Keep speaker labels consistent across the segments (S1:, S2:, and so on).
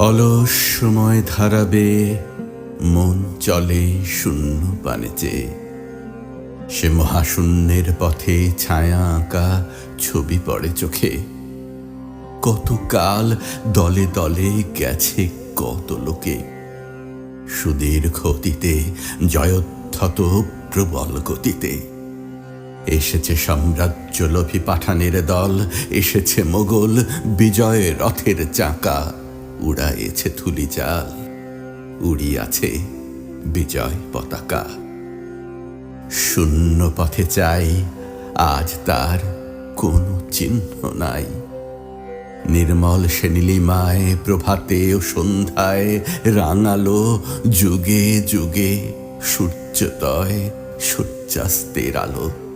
S1: অলস সময় ধারাবে, মন চলে শূন্য পানে সে মহাশূন্যের পথে ছায়া আঁকা ছবি পড়ে চোখে। কত কাল দলে দলে গেছে কত লোকে। সুদীর্ঘ অতীতে জয়োদ্ধত প্রবল গতিতে। এসেছে সাম্রাজ্য লোভী পাঠানের দল, এসেছে মোগল বিজয় রথের চাকা। উড়াইছে থুলি জাল, উড়িয়াছে বিজয় পতাকা। শূন্য পথে চাই আজ তার কোনো চিহ্ন নাই। নির্মল সে নীলিমায় প্রভাতে ও সন্ধ্যায় রাঙালো যুগে যুগে সূর্যোদয় সূর্যাস্তের আলো।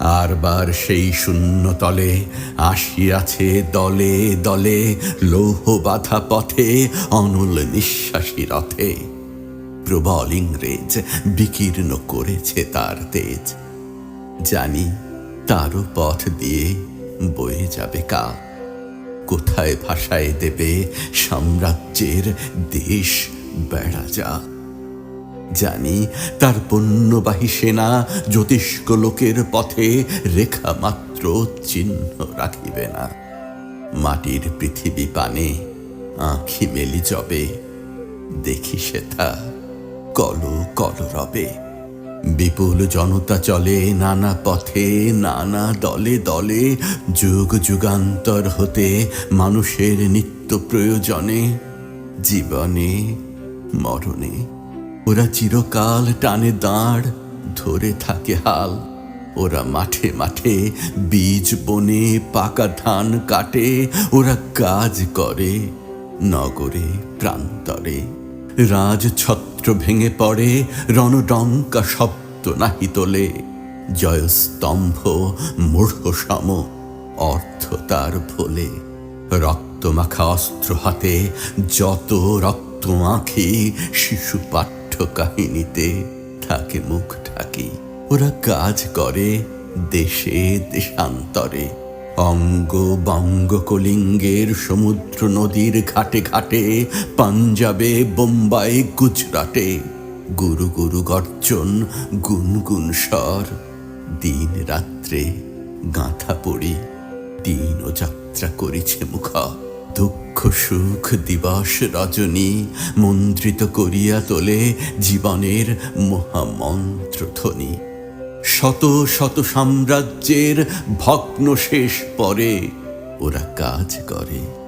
S1: আর বার সেই শূন্য তলে আসিয়াছে দলে দলে লৌহ বাধা পথে, অনল নিঃশ্বাসী রথে। প্রবল ইংরেজ বিকীর্ণ করেছে তার তেজ। জানি তারও পথ দিয়ে বয়ে যাবে কা কোথায় ভাষায় দেবে সাম্রাজ্যের দেশ বেড়া যা জানি, তার পণ্যবাহী সেনা জ্যোতিষ্ক লোকের পথে রেখা মাত্র চিহ্ন রাখিবে না। মাটির পৃথিবী পানে আঁখি মেলি যবে দেখি সেথা কল কল রবে। বিপুল জনতা চলে নানা পথে, নানা দলে দলে, যুগ যুগান্তর হতে মানুষের নিত্য প্রয়োজনে, জীবনে, মরণে ওরা চিরকাল টানে দাঁড় ধরে থাকে হাল। ওরা মাঠে মাঠে বীজ বনে, পাকা ধান কাটে। ওরা কাজ করে নগরে, প্রান্তরে। রাজছত্র ভেঙে পড়ে, রণডঙ্কা শব্দ নাহি তোলে। জয়স্তম্ভ মূঢ় সম অর্থ তার ভোলে। রক্তমাখা অস্ত্র হাতে, যত রক্ত আঁখি শিশু পাঠ্য কাহিনীতে থাকে মুখ ঢাকি। ওরা কাজ করে দেশে দেশান্তরে। অঙ্গ বঙ্গ কলিঙ্গের সমুদ্র নদীর ঘাটে ঘাটে, পাঞ্জাবে, বোম্বাই, গুজরাটে। গুরু গুরু গর্জন, গুনগুন স্বর। দিন রাত্রে গাঁথা পড়ি দিন ও যাত্রা করেছে মুখ। দুঃখ সুখ, দিবাস, রজনী মন্ত্রিত করিয়া তোলে জীবনের মহামন্ত্র ধ্বনি শত শত সাম্রাজ্যের ভগ্ন শেষ পরে ওরা কাজ করে।